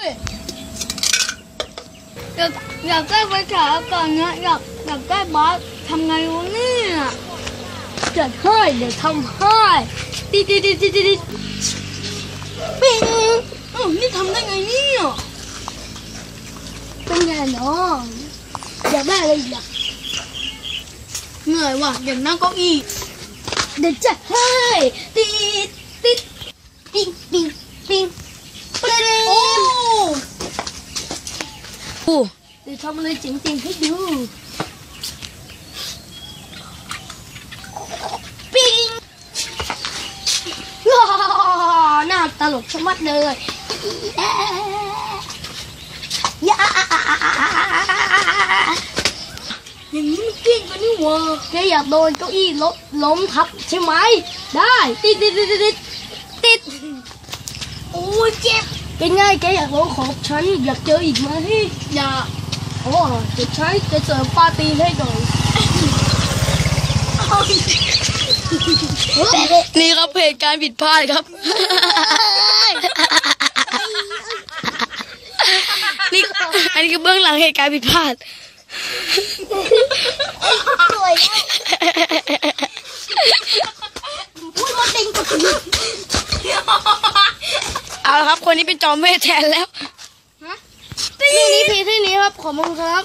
อยากอยากได้ไฟฉายก่อนนะอยากอยากได้บาสทำไงวะเนี่ยจัดให้เดี๋ยวทำให้ดิดิดิดิดิดิปิงอ้าวนี่ทำได้ไงเนี่ยเป็นไงน้องอยากได้อะไรอีกอะเหนื่อยว่ะอยากนั่งเก้าอี้เดี๋ยวจัดให้ติดติดปิงปิงปิงปิงโอ้ โอ้เดี๋ยวทำอะไรเจ๋งๆให้ดูปิงว้าวหน้าตลกชะมัดเลยยาอย่างนี้มันเก่งกันนี่หวะแกอยากโดนเก้าอี้ล้มล้มทับใช่ไหม ได้ ติดติดติดติดติดโอ้ยเจ็บ เป็นไงแกอยากลองของฉันอยากเจออีกไหมอยากโอ้เดี๋ยวใช้จะเสริมปาตีให้หน่อยนี่ครับเหตุการณ์ผิดพลาดครับ นี่อันนี้คือเบื้องหลังเหตุการณ์ผิดพลาด สวยพูดว่าติงกับติง เอาละครับ คนนี้เป็นจอมเวทแทนแล้วฮะที่นี้พีที่นี้ครับขอบคุณครับ